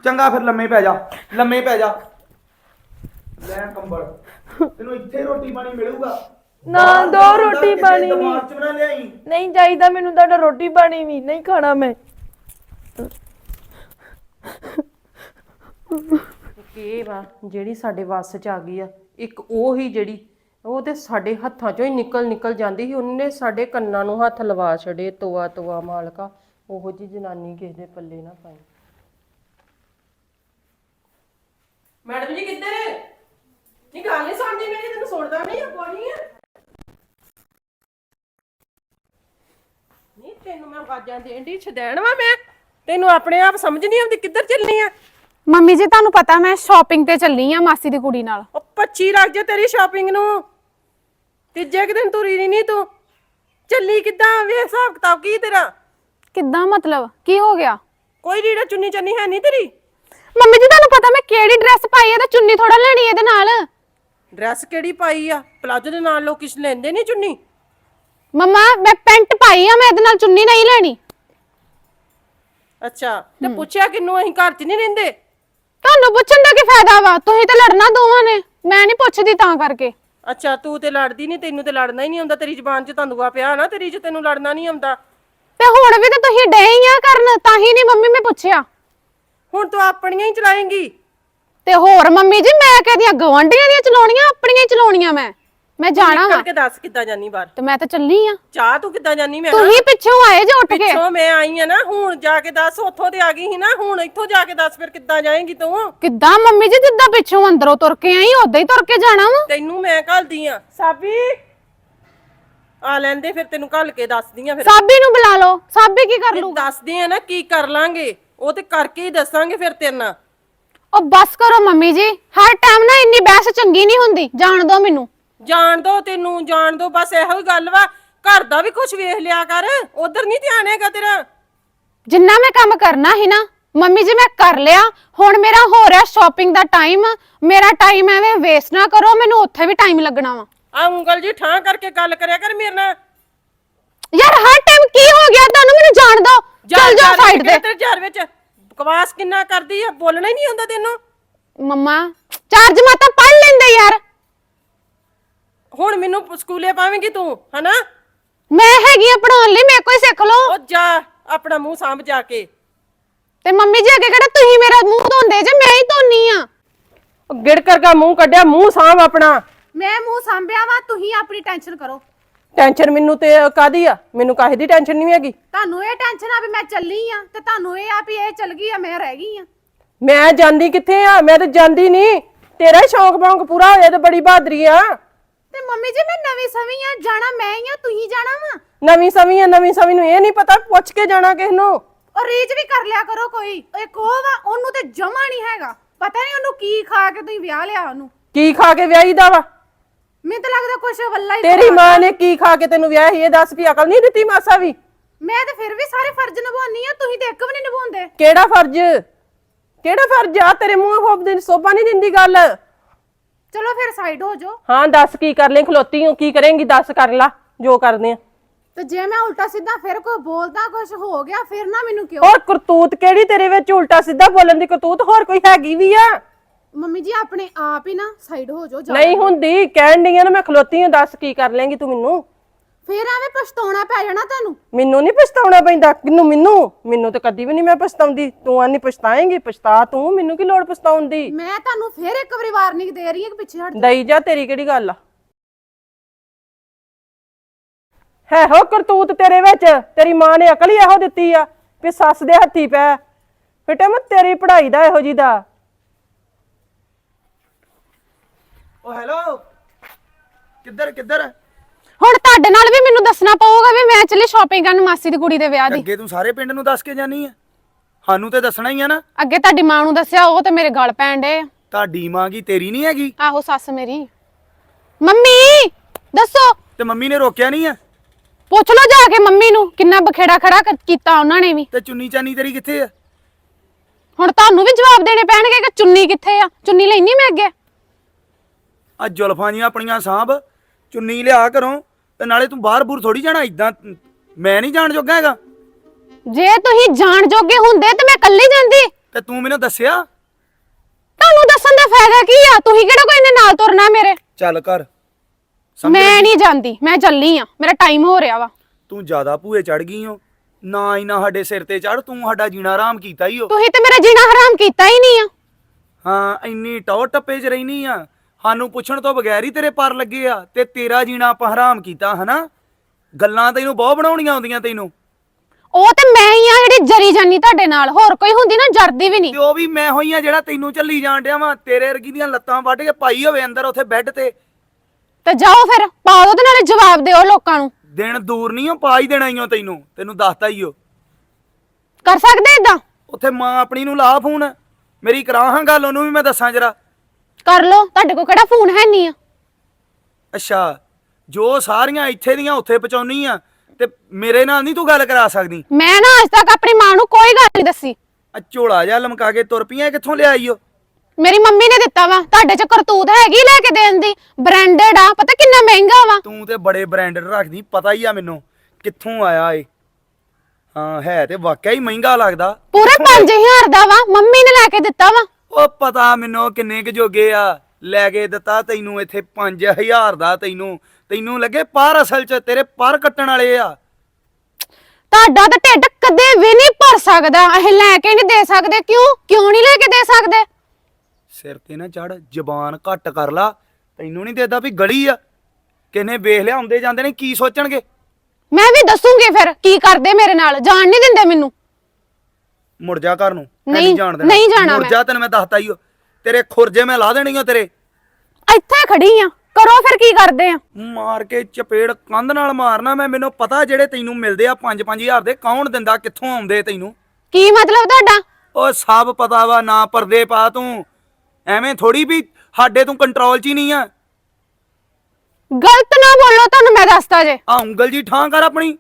ਚੰਗਾ ਫਿਰ ਲੰਮੇ ਪੈ ਜਾ ਲੰਮੇ ਪੈ ਜਾ। ਲੈ ਕੰਬਲ ਤੈਨੂੰ ਇੱਥੇ ਰੋਟੀ ਪਾਣੀ ਮਿਲੂਗਾ। ਨਾ ਬਾਹਰ ਦੋ ਰੋਟੀ ਕਿਸੇ ਪਾਣੀ ਦਿਮਾਗ ਚ ਬਣਾ ਲਿਆਈ। ਨਹੀਂ ਚਾਹੀਦਾ ਮੈਨੂੰ ਤੁਹਾਡਾ ਰੋਟੀ ਪਾਣੀ ਵੀ ਨਹੀਂ ਖਾਣਾ ਮੈਂ। ਕੀ ਵਾ ਜਿਹੜੀ ਸਾਡੇ ਵੱਸ ਚ ਆ ਗਈ ਆ, ਇੱਕ ਉਹ ਹੀ ਜਿਹੜੀ, ਉਹ ਤੇ ਸਾਡੇ ਹੱਥਾਂ ਚੋਂ ਹੀ ਨਿਕਲ ਨਿਕਲ ਜਾਂਦੀ ਸੀ, ਉਹਨੇ ਸਾਡੇ ਕੰਨਾਂ ਨੂੰ ਹੱਥ ਲਵਾ ਛੜੇ ਤੋਆ ਤੋਆ ਮਾਲਕਾ, ਉਹੋ ਜੀ ਜਨਾਨੀ ਕਿਸੇ ਦੇ ਪੱਲੇ ਨਾ ਪਾਈ। ਮੈਡਮ ਜੀ ਕਿੱਧਰ ਨਹੀਂ, ਗੱਲ ਨਹੀਂ ਸੁਣਦੀ ਮੇਰੀ ਤੈਨੂੰ ਸੁਣਦਾ ਨਹੀਂ ਆ, ਕੋਈ ਆ। ਨਹੀਂ, ਤੈਨੂੰ ਮੈਂ ਆਵਾਜ਼ਾਂ ਦੇਣ ਦੀ ਛਦੈਣ ਵਾ ਮੈਂ। ਤੈਨੂੰ ਆਪਣੇ ਆਪ ਸਮਝ ਨਹੀਂ ਆਉਂਦੀ ਕਿੱਧਰ ਚੱਲਣੀ ਆ। ਮੰਮੀ ਜੀ ਤੁਹਾਨੂੰ ਪਤਾ ਮੈਂ ਸ਼ਾਪਿੰਗ ਤੇ ਚੱਲੀ ਆ ਮਾਸੀ ਦੀ ਕੁੜੀ ਨਾਲ। ਉਹ 25 ਰੱਖ ਜਾ ਤੇਰੀ ਸ਼ਾਪਿੰਗ ਨੂੰ। ਤੀਜੇ ਕੁ ਦਿਨ ਤੁਰੀ ਨਹੀਂ ਤੂੰ। ਚੱਲੀ ਕਿੱਦਾਂ? ਵੇ ਹਿਸਾਬ ਕਿਤਾਬ ਕੀ ਤੇਰਾ? ਕਿੱਦਾਂ ਮਤਲਬ? ਕੀ ਹੋ ਗਿਆ? ਕੋਈ ਰੀੜਾ ਚੁੰਨੀ ਚੰਨੀ ਹੈ ਨਹੀਂ ਤੇਰੀ? ਮੰਮੀ ਜੀ ਤੁਹਾਨੂੰ ਪਤਾ ਮੈਂ ਕਿਹੜੀ ਡਰੈਸ ਪਾਈ ਹੈ ਤੇ ਚੁੰਨੀ ਥੋੜਾ ਲੈਣੀ ਇਹਦੇ ਨਾਲ? ਡਰੈਸ ਕਿਹੜੀ ਪਾਈ ਆ? ਪਲਾਜੋ ਦੇ ਨਾਲ ਲੋਕ ਕਿਸ ਲੈਂਦੇ ਨਹੀਂ ਚੁੰਨੀ? ਮੰਮਾ ਮੈਂ ਪੈਂਟ ਪਾਈ ਆ ਮੈਂ ਇਹਦੇ ਨਾਲ ਚੁੰਨੀ ਨਹੀਂ ਲੈਣੀ। ਅੱਛਾ ਤੇ ਪੁੱਛਿਆ ਕਿੰਨੂੰ ਅਸੀਂ ਘਰ 'ਚ ਨਹੀਂ ਰਹਿੰਦੇ। ਤੁਹਾਨੂੰ ਪੁੱਛਣ ਦਾ ਕੀ ਫਾਇਦਾ ਵਾ? ਤੁਸੀਂ ਤਾਂ ਲੜਨਾ ਦੋਵਾਂ ਨੇ। ਮੈਂ ਨਹੀਂ ਪੁੱਛਦੀ ਤਾਂ ਕਰਕੇ। ਅੱਛਾ ਤੂੰ ਤੇ ਲੜਦੀ ਨਹੀਂ ਤੈਨੂੰ ਤੇ ਲੜਨਾ ਹੀ ਨਹੀਂ ਆਉਂਦਾ। ਤੇਰੀ ਜ਼ਬਾਨ 'ਚ ਤੰਦੂਆ ਪਿਆ ਨਾ ਤੇਰੀ 'ਚ ਤੈਨੂੰ ਲੜਨਾ ਨਹੀਂ ਆਉਂਦਾ। ਤੇ ਹੁਣ ਵੀ ਤਾਂ ਤੁਸੀਂ ਡੇ ਹੀ ਆ ਕਰਨ ਤਾਂ ਹੀ ਨਹੀਂ ਮੰਮੀ ਮੈਂ ਪੁੱਛਿਆ। ਹੁਣ ਤੂੰ ਆਪਣੀਆਂ ਹੀ ਚਲਾਏਂਗੀ। ਤੇ ਹੋਰ ਮੰਮੀ ਜੀ ਮੈਂ ਕਹਦੀਆਂ ਗਵਾਂਢੀਆਂ ਦੀਆਂ ਚਲਾਉਣੀਆਂ ਆਪਣੀਆਂ ਹੀ ਚਲਾਉਣੀਆਂ ਮੈਂ। ਮੈਂ ਜਾਣਾ ਵਾ। ਕਰਕੇ ਦੱਸ ਕਿੱਦਾਂ ਜਾਨੀ ਬਾਹਰ। ਤੇ ਮੈਂ ਤਾਂ ਚੱਲੀ ਆ। ਚਾਹ ਤੂੰ ਕਿੱਦਾਂ ਜਾਨੀ? ਮੈਂ? ਤੁਸੀਂ ਪਿੱਛੋਂ ਆਏ ਜੇ ਉੱਠ ਕੇ। ਪਿੱਛੋਂ ਮੈਂ ਆਈ ਆ ਨਾ ਹੁਣ ਜਾ ਕੇ ਦੱਸ ਉੱਥੋਂ ਤੇ ਆ ਗਈ ਸੀ ਨਾ ਹੁਣ ਇੱਥੋਂ ਜਾ ਕੇ ਦੱਸ ਫਿਰ ਕਿੱਦਾਂ ਜਾਏਂਗੀ ਤੂੰ? ਕਿੱਦਾਂ? ਮੰਮੀ ਜੀ ਜਿੱਦਾਂ ਪਿੱਛੋਂ ਅੰਦਰੋਂ ਤੁਰ ਕੇ ਆਈ ਉਦਾਂ ਹੀ ਤੁਰ ਕੇ ਜਾਣਾ ਵਾ। ਤੈਨੂੰ ਮੈਂ ਘੱਲਦੀ ਆ। ਸਾਬੀ! ਆ ਲੈਂਦੇ ਫਿਰ ਤੈਨੂੰ ਘੱਲ ਕੇ ਦੱਸਦੀ ਆ ਫਿਰ। ਸਾਬੀ ਨੂੰ ਬੁਲਾ ਲਓ। ਸਾਬੀ ਕੀ ਕਰ ਲੂ ਦੱਸਦੇ ਆ ਨਾ ਕੀ ਕਰ ਲਾਂਗੇ। ਉਹ ਤੇ ਕਰਕੇ ਹੀ ਦੱਸਾਂਗੇ ਫਿਰ ਤੇਰੇ ਨਾਲ। ਉਹ ਬਸ ਕਰੋ ਮੰਮੀ ਜੀ। ਹਰ ਟਾਈਮ ਨਾ ਇੰਨੀ ਬਹਿਸ ਚੰਗੀ ਨਹੀਂ ਹੁੰਦੀ। ਜਾਣ ਦਿਓ ਮੈਨੂੰ। ਜਾਣ ਦੋ ਤੈਨੂੰ ਜਾਣ ਦੋ ਬਸ ਇਹੋ ਹੀ ਗੱਲ ਵਾ। ਘਰ ਦਾ ਵੀ ਕੁਝ ਵੇਖ ਲਿਆ ਕਰ ਉਧਰ ਨਹੀਂ ਧਿਆਨ ਹੈਗਾ ਤੇਰਾ। ਜਿੰਨਾ ਮੈਂ ਕੰਮ ਕਰਨਾ ਸੀ ਨਾ ਮੰਮੀ ਜੀ ਮੈਂ ਕਰ ਲਿਆ। ਹੁਣ ਮੇਰਾ ਹੋ ਰਿਹਾ ਸ਼ਾਪਿੰਗ ਦਾ ਟਾਈਮ ਮੇਰਾ ਟਾਈਮ ਐਵੇਂ ਵੇਸਟ ਨਾ ਕਰੋ ਮੈਨੂੰ ਉੱਥੇ ਵੀ ਟਾਈਮ ਲੱਗਣਾ ਵਾ। ਆ ਉਂਗਲ ਜੀ ਠਾਂ ਕਰਕੇ ਗੱਲ ਕਰਿਆ ਕਰ ਮੇਰੇ ਨਾਲ। ਯਾਰ ਹਰ ਟਾਈਮ ਕੀ ਹੋ ਗਿਆ? ਤੁਹਾਨੂੰ ਮੈਨੂੰ ਜਾਣ ਦਿਓ ਚੱਲ ਜਾਓ ਜਾ ਸਾਈਡ ਤੇ। ਤੇਰੇ ਘਰ ਵਿੱਚ। ਬਕਵਾਸ ਕਿੰਨਾ ਕਰਦੀ ਆ ਬੋਲਣਾ ਹੀ ਨਹੀਂ ਹੁੰਦਾ ਤੈਨੂੰ। ਮੰਮਾ ਚਾਰ ਜਮਾਤਾਂ ਪੜ੍ਹ ਲੈਂਦੇ ਯਾਰ। ਹੁਣ ਮੈਨੂੰ ਸਕੂਲੇ ਪਾਵੇਂਗੀ ਤੂੰ ਹਨਾ? ਮੈਂ ਹੈਗੀ ਆ ਪੜਾਉਣ ਲਈ ਮੇਰੇ ਕੋਈ ਸਿੱਖ ਲਓ ਉਹ ਜਾ ਆਪਣਾ ਮੂੰਹ ਸਾਂਭ ਜਾ ਕੇ। ਤੇ ਮੰਮੀ ਜੀ ਅੱਗੇ ਕਿਹੜਾ ਤੁਸੀਂ ਮੇਰਾ ਉਹ ਗਿੜ ਕਰਕੇ ਮੂੰਹ ਕੱਢਿਆ ਮੂੰਹ ਸਾਂਭ ਆਪਣਾ। ਮੈਂ ਮੂੰਹ ਸਾਂਭਿਆ ਵਾ ਤੁਸੀਂ ਆਪਣੀ ਟੈਨਸ਼ਨ ਕਰੋ। ਟੈਨਸ਼ਨ ਮੈਨੂੰ ਤੇ ਕਾਦੀ ਆ? ਮੈਨੂੰ ਕਾਹੇ ਦੀ ਟੈਨਸ਼ਨ ਨਹੀਂ ਹੈਗੀ? ਤੁਹਾਨੂੰ ਇਹ ਟੈਨਸ਼ਨ ਆ ਵੀ ਮੈਂ ਚੱਲੀ ਆ ਤੇ ਤੁਹਾਨੂੰ ਇਹ ਆ ਵੀ ਇਹ ਚੱਲ ਗਈ ਆ ਮੈਂ ਰਹਿ ਗਈ ਆ। ਮੈਂ ਜਾਂਦੀ ਕਿੱਥੇ ਆ? ਮੈਂ ਤਾਂ ਜਾਂਦੀ ਨਹੀਂ। ਤੇਰਾ ਹੀ ਸ਼ੌਂਕ ਬੌਂਕ ਪੂਰਾ ਹੋਇਆ ਤੇ ਬੜੀ ਬਹਾਦਰੀ ਆ। ਤੇ ਮੰਮੀ ਜੀ ਮੈਂ ਨਵੀਂ ਸਵੀ ਆ ਜਾਣਾ ਮੈਂ ਹੀ ਆ ਤੁਸੀਂ ਜਾਣਾ ਵਾ? ਨਵੀਂ ਸਵੀ ਆ ਨਵੀਂ ਸਵੀ ਨੂੰ ਇਹ ਨਹੀਂ ਪਤਾ ਪੁੱਛ ਕੇ ਜਾਣਾ ਕਿਸ ਨੂੰ। ਔਰ ਰੀਚ ਵੀ ਕਰ ਲਿਆ ਕਰੋ ਕੋਈ। ਇੱਕ ਉਹ ਵਾ ਉਹਨੂੰ ਤੇ ਜਮਾ ਨਹੀਂ ਹੈਗਾ। ਪਤਾ ਨਹੀਂ ਉਹਨੂੰ ਕੀ ਖਾ ਕੇ ਤੁਸੀਂ ਵਿਆਹ ਲਿਆ ਉਹਨੂੰ। ਕੀ ਖਾ ਕੇ ਵਿਆਹੀ ਦਾ ਵਾ? ਮੈਨੂੰ ਤਾਂ ਲੱਗਦਾ ਕੁਛ ਵੱਲਾ ਹੀ ਤੇਰੀ ਮਾਂ ਨੇ ਕੀ ਖਾ ਕੇ ਤੈਨੂੰ ਵਿਆਹ ਸੀ ਇਹ ਦੱਸ ਵੀ ਅਕਲ ਨਹੀਂ ਦਿੱਤੀ ਮਾਸਾ ਵੀ। ਮੈਂ ਤਾਂ ਫਿਰ ਵੀ ਸਾਰੇ ਫਰਜ਼ ਨਿਭਾਉਣੀ ਆ ਤੁਸੀਂ ਤੇ ਇੱਕ ਵੀ ਨਹੀਂ ਨਿਭਾਉਂਦੇ। ਕਿਹੜਾ ਫਰਜ਼? ਕਿਹੜਾ ਫਰਜ਼ ਆ? ਤੇਰੇ ਮੂੰਹ ਖੋਪ ਦੇ ਸੋਭਾ ਨਹੀਂ ਦਿੰਦੀ ਗੱਲ। ਚਲੋ ਫਿਰ ਸਾਈਡ ਹੋ ਜਾਓ। ਹਾਂ ਦੱਸ ਕੀ ਕਰ ਲੈ ਖਲੋਤੀ ਹੂੰ ਕੀ ਕਰੇਂਗੀ ਦੱਸ ਕਰ ਲਾ ਜੋ ਕਰਦੇ ਆ। ਤੇ ਜੇ ਮੈਂ ਉਲਟਾ ਸਿੱਧਾ ਫਿਰ ਕੋਈ ਬੋਲਦਾ ਕੁਝ ਹੋ ਗਿਆ ਫਿਰ ਨਾ ਮੈਨੂੰ ਕਿਉਂ? ਹੋਰ ਕਰਤੂਤ ਕਿਹੜੀ ਤੇਰੇ ਵਿੱਚ ਉਲਟਾ ਸਿੱਧਾ ਬੋਲਣ ਦੀ ਕਰਤੂਤ ਹੋਰ ਕੋਈ ਹੈਗੀ ਵੀ ਆ? ਮੰਮੀ ਜੀ ਆਪਣੇ ਆਪ ਹੀ ਨਾ ਸਾਈਡ ਹੋ ਜਾਓ ਜਾ- ਨਹੀਂ ਹੁੰਦੀ ਕਹਿਣ ਡਈ ਆ ਨਾ ਮੈਂ ਖਲੋਤੀ ਹਾਂ ਦੱਸ ਕੀ ਕਰ ਲੇਂਗੀ ਤੂੰ ਮੈਨੂੰ? ਫਿਰ ਐਵੇਂ ਪਛਤਾਉਣਾ ਪੈ ਜਾਣਾ ਤੁਹਾਨੂੰ? ਮੈਨੂੰ ਨਹੀਂ ਪਛਤਾਉਣਾ ਪੈਂਦਾ। ਕਿਨੂੰ ਮੈਨੂੰ? ਮੈਨੂੰ ਤਾਂ ਕਦੀ ਵੀ ਨਹੀਂ ਮੈਂ ਪਛਤਾਉਂਦੀ। ਤੂੰ ਆਨੀ ਪਛਤਾਏਂਗੀ। ਪਛਤਾ ਤੂੰ। ਮੈਨੂੰ ਕੀ ਲੋੜ ਪਛਤਾਉਣ ਦੀ? ਮੈਂ ਤੁਹਾਨੂੰ ਫਿਰ ਇੱਕ ਵਾਰੀ ਵਾਰਨਿੰਗ ਦੇ ਰਹੀ ਹਾਂ ਕਿ ਪਿੱਛੇ ਹਟ। ਦਈ ਜਾ ਤੇਰੀ ਕਿਹੜੀ ਗੱਲ ਆ? ਹੈ ਹੋ ਕਰਤੂਤ ਤੇਰੇ ਵਿੱਚ। ਤੇਰੀ ਮਾਂ ਨੇ ਅਕਲ ਹੀ ਇਹੋ ਦਿੱਤੀ ਆ ਵੀ ਸੱਸ ਦੇ ਹੱਥੀ ਪੈ। ਬੇਟਾ ਮੈਂ ਤੇਰੀ ਪੜ੍ਹਾਈ ਦਾ ਇਹੋ ਜੀ ਦਾ। ਓ ਹੈਲੋ ਕਿੱਧਰ ਕਿੱਧਰ? ਹੁਣ ਤੁਹਾਡੇ ਨਾਲ ਵੀ ਮੈਨੂੰ ਦੱਸਣਾ ਪਊਗਾ ਵੀ ਮੈਂ ਚੱਲੀ ਸ਼ਾਪਿੰਗ ਕਰਨ ਮਾਸੀ ਦੀ ਕੁੜੀ ਦੇ ਵਿਆਹ ਦੀ। ਅੱਗੇ ਤੂੰ ਸਾਰੇ ਪਿੰਡ ਨੂੰ ਦੱਸ ਕੇ ਜਾਨੀ ਆ। ਸਾਨੂੰ ਤੇ ਦੱਸਣਾ ਹੀ ਆ ਨਾ। ਅੱਗੇ ਤੁਹਾਡੀ ਮਾਂ ਨੂੰ ਦੱਸਿਆ ਉਹ ਤੇ ਮੇਰੇ ਗਲ ਪੈਣ ਡੇ ਤੁਹਾਡੀ ਮਾਂ ਕੀ ਤੇਰੀ ਨਹੀਂ ਹੈਗੀ? ਆਹੋ ਸੱਸ ਮੇਰੀ। ਮੰਮੀ ਦੱਸੋ। ਤੇ ਮੰਮੀ ਨੇ ਰੋਕਿਆ ਨਹੀਂ ਆ? ਪੁੱਛ ਲਓ ਜਾ ਕੇ ਮੰਮੀ ਨੂੰ ਕਿੰਨਾ ਬਖੇੜਾ ਖੜਾ ਕ- ਕੀਤਾ ਉਹਨਾਂ ਨੇ ਵੀ। ਤੇ ਚੁੰਨੀ ਚਾਨੀ ਤੇਰੀ ਕਿੱਥੇ ਆ? ਹੁਣ ਤੁਹਾਨੂੰ ਵੀ ਜਵਾਬ ਦੇਣੇ ਪੈਣਗੇ ਕਿ ਚੁੰਨੀ ਕਿੱਥੇ ਆ? ਚੁੰਨੀ ਲੈਣੀ ਮੈਂ ਅੱਗੇ। ਆ ਜੁਲਫਾਂ ਜੀਆਂ ਆਪਣੀਆਂ ਸਾਂਭ ਚੁੰਨੀ ਲਿਆ ਕਰੋ ਤੇ ਨਾਲੇ ਤੂੰ ਬਾਹਰ ਬੂਰ ਥੋੜੀ ਜਾਣਾ ਇਦਾਂ ਮੈਂ ਨਹੀਂ ਜਾਣ ਜੋਗਾ ਹੈਗਾ। ਜੇ ਤੁਸੀਂ ਜਾਣ ਜੋਗੇ ਹੁੰਦੇ ਤੇ ਮੈਂ ਕੱਲੀ ਜਾਂਦੀ। ਤੇ ਤੂੰ ਮੈਨੂੰ ਦੱਸਿਆ? ਤੁਹਾਨੂੰ ਦੱਸਣ ਦਾ ਫਾਇਦਾ ਕੀ ਆ? ਤੁਸੀਂ ਕਿਹੜਾ ਕੋਈ ਇਹਨੇ ਨਾਲ ਤੁਰਨਾ ਮੇਰੇ? ਚੱਲ ਕਰ ਸਮਝ ਮੈਂ ਨਹੀਂ ਜਾਂਦੀ ਮੈਂ ਚੱਲੀ ਆ ਮੇਰਾ ਟਾਈਮ ਹੋ ਰਿਹਾ ਵਾ। ਤੂੰ ਜ਼ਿਆਦਾ ਭੂਏ ਚੜ ਗਈ ਓ ਨਾ ਹੀ ਨਾ ਸਾਡੇ ਸਿਰ ਤੇ ਚੜ ਤੂੰ ਸਾਡਾ ਜੀਣਾ ਆਰਾਮ ਕੀਤਾ ਹੀ ਓ। ਤੁਸੀਂ ਤੇ ਮੇਰਾ ਜੀਣਾ ਹਰਾਮ ਕੀਤਾ ਹੀ ਨਹੀਂ ਆ। ਹਾਂ ਇੰਨੀ ਟੌ ਟੱਪੇ 'ਚ ਰਹਿਨੀ ਆ। ਸਾਨੂੰ ਪੁੱਛਣ ਤੋਂ ਬਗੈਰ ਹੀ ਤੇਰੇ ਪਰ ਲੱਗੇ ਆ ਤੇ ਤੇਰਾ ਜੀਣਾ ਆਪਾਂ ਹਰਾਮ ਕੀਤਾ ਹਨਾ? ਗੱਲਾਂ ਤੈਨੂੰ ਬਹੁਤ ਬਣਾਉਣੀਆਂ ਆਉਂਦੀਆਂ ਤੈਨੂੰ। ਉਹ ਤੇ ਮੈਂ ਹੀ ਆ ਜਿਹੜੀ ਜਰੀ ਜਾਨੀ ਤੁਹਾਡੇ ਨਾਲ ਹੋਰ ਕੋਈ ਹੁੰਦੀ ਨਾ ਜਰਦੀ ਵੀ ਨਹੀਂ। ਤੇ ਉਹ ਵੀ ਮੈਂ ਹੋਈ ਆ ਜਿਹੜਾ ਤੈਨੂੰ ਚੱਲੀ ਜਾਣ ਡਿਆ ਵਾਂ ਤੇਰੇ ਵਰਗੀ ਦੀਆਂ ਲੱਤਾਂ ਵੱਢ ਕੇ ਪਾਈ ਹੋਵੇ ਅੰਦਰ ਉੱਥੇ ਬੈੱਡ ਤੇ। ਤੇ ਜਾਓ ਫਿਰ ਪਾ ਦੋ ਤੇ ਨਾਲੇ ਜਵਾਬ ਦਿਓ ਲੋਕਾਂ ਨੂੰ। ਦਿਨ ਦੂਰ ਨਹੀਂ ਓ ਪਾ ਹੀ ਦੇਣਾ ਈ ਓ ਤੈਨੂੰ ਤੈਨੂੰ ਦੱਸਤਾ ਹੀ ਓ ਕਰ ਸਕਦੇ ਇਦਾਂ ਉੱਥੇ ਮਾਂ ਆਪਣੀ ਨੂੰ ਲਾ ਫੋਨ ਮੇਰੀ ਕਰਾ ਹਾਂ ਗੱਲ ਉਹਨੂੰ ਵੀ ਮੈਂ ਦੱਸਾਂ ਜਰਾ। ਕਰ ਲੋ ਤੁਹਾਡੇ ਕੋਲ ਕਿਹੜਾ ਫੋਨ ਹੈ ਨਹੀਂ ਆ। ਅੱਛਾ ਜੋ ਸਾਰੀਆਂ ਇੱਥੇ ਦੀਆਂ ਉੱਥੇ ਪਹੁੰਚਾਉਣੀ ਆ ਤੇ ਮੇਰੇ ਨਾਲ ਨਹੀਂ ਤੂੰ ਗੱਲ ਕਰਾ ਸਕਦੀ। ਮੈਂ ਨਾ ਅੱਜ ਤੱਕ ਆਪਣੀ ਮਾਂ ਨੂੰ ਕੋਈ ਗੱਲ ਨਹੀਂ ਦੱਸੀ। ਆ ਝੋਲਾ ਜਿਹਾ ਲਮਕਾ ਕੇ ਤੁਰ ਪਈਆਂ ਕਿੱਥੋਂ ਲਿਆਈ ਓ? ਮੇਰੀ ਮੰਮੀ ਨੇ ਦਿੱਤਾ ਵਾ ਤੁਹਾਡੇ ਚ ਕਰਤੂਤ ਹੈਗੀ ਲੈ ਕੇ ਦੇਣ ਦੀ ਬ੍ਰਾਂਡਡ ਆ ਪਤਾ ਕਿੰਨਾ ਮਹਿੰਗਾ ਵਾ। ਤੂੰ ਤੇ ਬੜੇ ਬ੍ਰਾਂਡਡ ਰੱਖਦੀ ਪਤਾ ਹੀ ਆ ਮੈਨੂੰ ਕਿੱਥੋਂ ਆਇਆ ਏ ਹਾਂ ਹੈ ਤੇ ਵਾਕਿਆ ਹੀ ਮਹਿੰਗਾ ਲੱਗਦਾ। ਪੂਰੇ 5000 ਦਾ ਵਾ ਮੰਮੀ ਨੇ ਲੈ ਕੇ ਦਿੱਤਾ ਵਾ। ਉਹ ਪਤਾ ਮੈਨੂੰ ਕਿੰਨੇ ਕੁ ਜੋਗੇ ਆ। ਲੈ ਕੇ ਦਿੱਤਾ ਤੈਨੂੰ ਇੱਥੇ 5000 ਦਾ ਤੈਨੂੰ। ਤੈਨੂੰ ਲੱਗੇ ਪਰ ਅਸਲ 'ਚ ਤੇਰੇ ਪਰ ਕੱਟਣ ਵਾਲੇ ਆ। ਤੁਹਾਡਾ ਤਾਂ ਢਿੱਡ ਕਦੇ ਵੀ ਨਹੀਂ ਭਰ ਸਕਦਾ। ਇਹ ਲੈ ਕੇ ਨਹੀਂ ਦੇ ਸਕਦੇ। ਕਿਉਂ? ਕਿਉਂ ਨਹੀਂ ਲੈ ਕੇ ਦੇ ਸਕਦੇ? ਸਿਰ ਤੇ ਨਾ ਚੜ ਜ਼ਬਾਨ ਘੱਟ ਕਰ ਲਾ। ਤੈਨੂੰ ਨਹੀਂ ਦੇਦਾ ਵੀ ਗਲੀ ਆ। ਕਿਨੇ ਵੇਖ ਲਿਆ ਆਉਂਦੇ ਜਾਂਦੇ ਨੇ ਕੀ ਸੋਚਣਗੇ? ਮੈਂ ਵੀ ਦੱਸੂਗੀ ਫਿਰ ਕੀ ਕਰਦੇ ਮੇਰੇ ਨਾਲ? ਜਾਣ ਨਹੀਂ ਦਿੰਦੇ ਮੈਨੂੰ। ਮੁੜ ਜਾ ਘਰ ਨੂੰ। ਮੈਂ ਨਹੀਂ- ਜਾਣ ਦੇਣਾ। ਨਹੀਂ ਜਾਣਾ ਮੁੜ ਮੈਂ। ਜਾ ਤੈਨੂੰ ਮੈਂ ਦੱਸਤਾ ਹੀ ਓ। ਤੇਰੇ ਖੁਰਜੇ ਮੈਂ ਲਾ ਦੇਣੀ ਓ ਤੇਰੇ। ਇੱਥੇ ਖੜੀ ਆ। ਕਰੋ ਫਿਰ ਕੀ ਕਰਦੇ ਆ। ਮਾਰ ਕੇ ਚਪੇੜ ਕੰਧ ਨਾਲ ਮਾਰਨਾ ਮੈਂ। ਮੈਨੂੰ ਪਤਾ ਜਿਹੜੇ ਤੈਨੂੰ ਮਿਲਦੇ ਆ 5-5000 ਦੇ। ਕੌਣ ਦਿੰਦਾ? ਕਿੱਥੋਂ ਆਉਂਦੇ ਤੈਨੂੰ? ਕੀ ਮਤਲਬ ਤੁਹਾਡਾ? ਉਹ ਸਭ ਪਤਾ ਵਾ। ਨਾ ਪਰਦੇ ਪਾ ਤੂੰ। ਐਵੇਂ ਥੋੜੀ ਵੀ ਸਾਡੇ ਤੂੰ ਕੰਟਰੋਲ 'ਚ ਹੀ ਨਹੀਂ ਆ। ਗਲਤ ਨਾ ਬੋਲੋ ਤੁਹਾਨੂੰ ਮੈਂ ਦੱਸਦਾ ਜੇ। ਆ ਉਂਗਲ ਜੀ ਠਾਂ ਕਰ ਆਪਣੀ।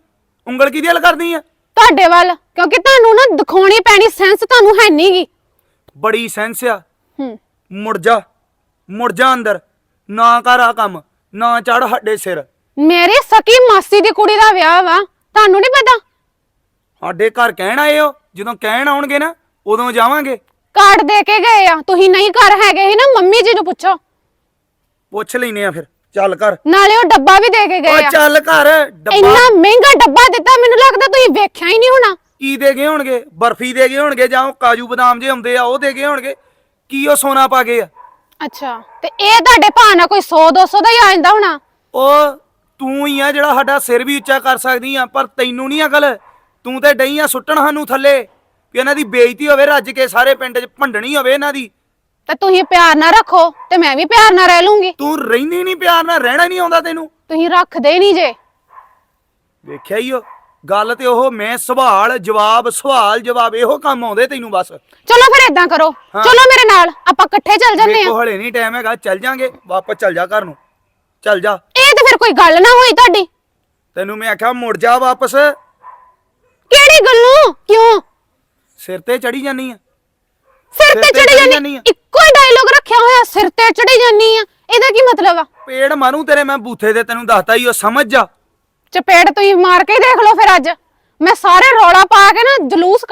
ਉਂਗਲ ਕੀ ਦਿਲ ਕਰਦੀ ਆ? ਤੁਹਾਡੇ ਵੱਲ ਕਿਉਂਕਿ ਤੁਹਾਨੂੰ ਨਾ ਦਿਖਾਉਣੀ ਪੈਣੀ ਸੈਂਸ ਤੁਹਾਨੂੰ ਹੈ ਨਹੀਂਗੀ ਬੜੀ ਸੈਂਸ ਆ। ਹੂੰ। ਮੁੜ ਜਾ ਮੁੜ ਜਾ ਅੰਦਰ। ਨਾ ਕਰ ਆ ਕੰਮ ਨਾ ਚੜ ਸਾਡੇ ਸਿਰ। ਮੇਰੀ ਸਕੀ ਮਾਸੀ ਦੀ ਕੁੜੀ ਦਾ ਵਿਆਹ ਵਾ ਤੁਹਾਨੂੰ ਨਹੀਂ ਪਤਾ? ਸਾਡੇ ਘਰ ਕਹਿਣ ਆਏ ਹੋ ਜਦੋਂ ਕਹਿਣ ਆਉਣਗੇ ਨਾ ਉਦੋਂ ਜਾਵਾਂਗੇ। ਕਾਰਡ ਦੇ ਕੇ ਗਏ ਆ ਤੁਸੀਂ ਨਹੀਂ ਘਰ ਹੈਗੇ ਸੀ ਨਾ ਮੰਮੀ ਜੀ ਨੂੰ ਪੁੱਛੋ। ਪੁੱਛ ਲੈਨੇ ਆ ਫਿਰ। ਚੱਲ ਕਰ ਨਾਲੇ ਉਹ ਡੱਬਾ ਵੀ ਦੇ ਕੇ ਗਏ ਆ। ਚੱਲ ਘਰ ਡੱਬਾ। ਇੰਨਾ ਮਹਿੰਗਾ ਡੱਬਾ ਦਿੱਤਾ ਮੈਨੂੰ ਲੱਗਦਾ ਤੁਸੀਂ ਵੇਖਿਆ ਹੀ ਨਹੀਂ ਹੋਣਾ। ਕੀ ਦੇ ਗਏ ਹੋਣਗੇ? ਬਰਫੀ ਦੇ ਗਏ ਹੋਣਗੇ ਜਾਂ ਉਹ ਕਾਜੂ ਬਦਾਮ ਜੇ ਹੁੰਦੇ ਆ ਉਹ ਦੇ ਗਏ ਹੋਣਗੇ? ਕੀ ਉਹ ਸੋਨਾ ਪਾ ਗਏ ਆ? ਅੱਛਾ ਤੇ ਇਹ ਤੁਹਾਡੇ ਭਾਅ ਨਾਲ ਕੋਈ 100 200 ਦਾ ਹੀ ਆ ਜਾਂਦਾ ਹੋਣਾ? ਉਹ ਤੂੰ ਹੀ ਆ ਜਿਹੜਾ ਸਾਡਾ ਸਿਰ ਵੀ ਉੱਚਾ ਕਰ ਸਕਦੀ ਆ ਪਰ ਤੈਨੂੰ ਨਹੀਂ ਅਕਲ। ਤੂੰ ਤੇ ਡਈ ਆ ਸੁੱਟਣ ਸਾਨੂੰ ਥੱਲੇ। ਵੀ ਇਹਨਾਂ ਦੀ ਬੇਇੱਜ਼ਤੀ ਹੋਵੇ ਰੱਜ ਕੇ ਸਾਰੇ ਪਿੰਡ 'ਚ ਭੰਡਣੀ ਹੋਵੇ ਇਹਨਾਂ ਦੀ। ਤੇ ਤੁਸੀਂ ਪਿਆਰ ਨਾਲ ਰੱਖੋ ਤੇ ਮੈਂ ਵੀ ਪਿਆਰ ਨਾਲ ਰਹਿ ਲੂੰਗੀ। ਤੂੰ ਰਹਿੰਦੀ ਨਹੀਂ ਪਿਆਰ ਨਾਲ ਰਹਿਣਾ ਨਹੀਂ ਆਉਂਦਾ ਤੈਨੂੰ। ਤੁਸੀਂ ਰੱਖਦੇ ਨਹੀਂ ਜੇ। ਵੇਖਿਆ ਹੀ ਉਹ ਗੱਲ ਤੇ ਉਹ ਮੈਂ ਸਵਾਲ ਜਵਾਬ ਸਵਾਲ ਜਵਾਬ ਇਹੋ ਕੰਮ ਆਉਂਦੇ ਤੈਨੂੰ ਬਸ। ਚਲੋ ਫਿਰ ਇਦਾਂ ਕਰੋ ਹਾਂ। ਚਲੋ ਮੇਰੇ ਨਾਲ ਆਪਾਂ ਇਕੱਠੇ ਚੱਲ ਜੰਨੇ ਆ ਵੇਖੋ ਹਲੇ ਨਹੀਂ ਟਾਈਮ ਹੈਗਾ ਚੱਲ ਜਾਾਂਗੇ ਵਾਪਸ ਚੱਲ ਜਾ ਘਰ ਨੂੰ। ਚੱਲ ਜਾ। ਇਹ ਤੇ ਫਿਰ ਕੋਈ ਗੱਲ ਨਾ ਹੋਈ ਤੁਹਾਡੀ। ਤੈਨੂੰ ਮੈਂ ਆਖਿਆ ਮੁੜ ਜਾ ਵਾਪਸ। ਕਿਹੜੀ ਗੱਲੋਂ? ਕਿਉਂ? ਸਿਰ ਤੇ ਚੜੀ ਜਾਨੀ ਆ। ਸਿਰ ਤੇ ਚੜੀ ਜਾਨੀ ਜਾਂਦੀ ਆ। ਇੱਕੋ ਡਾਇਲੋਗ ਰੱਖਿਆ ਹੋਇਆ ਸਿਰ ਤੇ ਚੜੀ ਜਾਨੀ ਆ। ਇਹਦਾ ਕੀ ਮਤਲਬ ਆ? ਪੇੜ ਮਾਰੂ ਤੇਰੇ ਮੈਂ ਬੂਥੇ ਤੇ ਤੈਨੂੰ ਦੱਸਤਾ ਹੀ ਉਹ ਸਮਝ ਜਾ। ਚਪੇੜ ਤੁਸੀਂ ਮਾਰ ਕੇ ਹੀ ਦੇਖ ਲਓ ਫਿਰ ਅੱਜ। ਮੈਂ ਸਾਰੇ ਰੌਲਾ ਪਾ ਕੇ ਨਾ ਜਲੂਸ